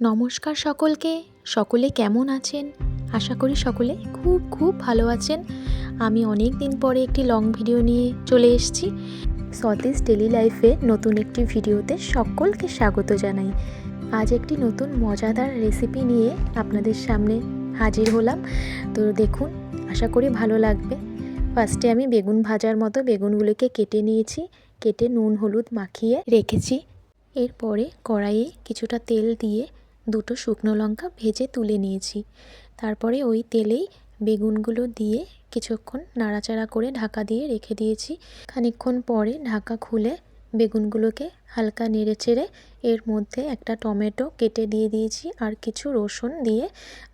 নমস্কার সকলকে। সকলে কেমন আছেন? আশা করি সকলে খুব খুব ভালো আছেন। আমি অনেক দিন পরে একটি লং ভিডিও নিয়ে চলে এসেছি। সতেজ ডেলি লাইফে নতুন একটি ভিডিওতে সকলকে স্বাগত জানাই। আজ একটি নতুন মজাদার রেসিপি নিয়ে আপনাদের সামনে হাজির হলাম। তো দেখুন, আশা করি ভালো লাগবে। ফার্স্টে আমি বেগুন ভাজার মতো বেগুনগুলোকে কেটে নিয়েছি। কেটে নুন, হলুদ মাখিয়ে রেখেছি। এরপরে কড়াইয়ে কিছুটা তেল দিয়ে দুটো শুকনো লঙ্কা ভেজে তুলে নিয়েছি। তারপরে ওই তেলেই বেগুনগুলো দিয়ে কিছুক্ষণ নাড়াচাড়া করে ঢাকা দিয়ে রেখে দিয়েছি। খানিকক্ষণ পরে ঢাকা খুলে বেগুনগুলোকে হালকা নেড়ে চেড়ে এর মধ্যে একটা টমেটো কেটে দিয়ে দিয়েছি আর কিছু রসুন দিয়ে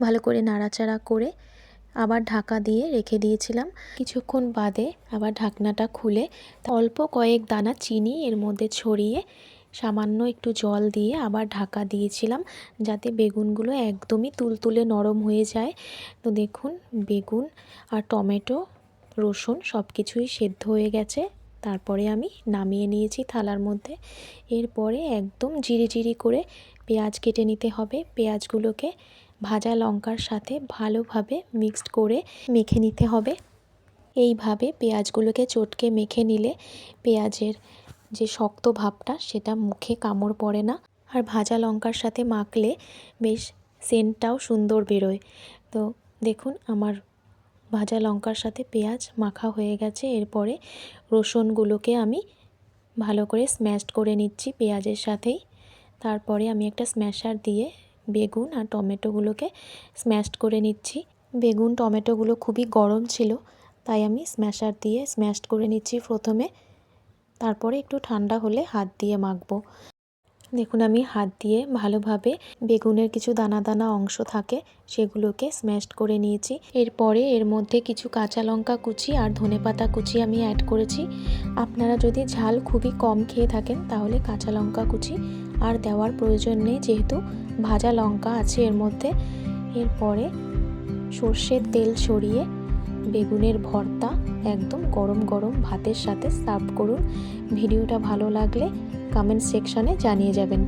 ভালো করে নাড়াচাড়া করে আবার ঢাকা দিয়ে রেখে দিয়েছিলাম। কিছুক্ষণ বাদে আবার ঢাকনাটা খুলে অল্প কয়েক দানা চিনি এর মধ্যে ছড়িয়ে সামান্য একটু জল দিয়ে আবার ঢাকা দিয়েছিলাম যাতে বেগুনগুলো একদমই তুলতুলে নরম হয়ে যায়। তো দেখুন, বেগুন আর টমেটো, রসুন সব কিছুই সেদ্ধ হয়ে গেছে। তারপরে আমি নামিয়ে নিয়েছি থালার মধ্যে। এরপরে একদম জিরি জিরি করে পেঁয়াজ কেটে নিতে হবে। পেঁয়াজগুলোকে ভাজা লঙ্কার সাথে ভালোভাবে মিক্সড করে মেখে নিতে হবে। এইভাবে পেঁয়াজগুলোকে চটকে মেখে নিলে পেঁয়াজের যে শক্ত ভাবটা, সেটা মুখে কামড় পড়ে না। আর ভাজা লঙ্কার সাথে মাখলে বেশ সেন্টটাও সুন্দর বেরোয়। তো দেখুন, আমার ভাজা লঙ্কার সাথে পেঁয়াজ মাখা হয়ে গেছে। এরপরে রসুনগুলোকে আমি ভালো করে স্ম্যাশড করে নিচ্ছি পেঁয়াজের সাথেই। তারপরে আমি একটা স্ম্যাশার দিয়ে বেগুন আর টমেটোগুলোকে স্ম্যাশড করে নিচ্ছি। বেগুন, টমেটোগুলো খুবই গরম ছিল, তাই আমি স্ম্যাশার দিয়ে স্ম্যাশড করে নিচ্ছি প্রথমে। তারপরে একটু ঠান্ডা হলে হাত দিয়ে মাখবো। দেখুন, আমি হাত দিয়ে ভালোভাবে বেগুনের কিছু দানা দানা অংশ থাকে, সেগুলোকে স্ম্যাশড করে নিয়েছি। এরপরে এর মধ্যে কিছু কাঁচা লঙ্কা কুচি আর ধনেপাতা কুচি আমি অ্যাড করেছি। আপনারা যদি ঝাল খুবই কম খেয়ে থাকেন, তাহলে কাঁচা লঙ্কা কুচি আর দেওয়ার প্রয়োজন নেই, যেহেতু ভাজা লঙ্কা আছে এর মধ্যে। এরপরে সর্ষের তেল ছড়িয়ে বেগুনের ভর্তা একদম গরম গরম ভাতের সাথে সার্ভ করুন। ভিডিওটা ভালো লাগলে কমেন্ট সেকশানে জানিয়ে যাবেন।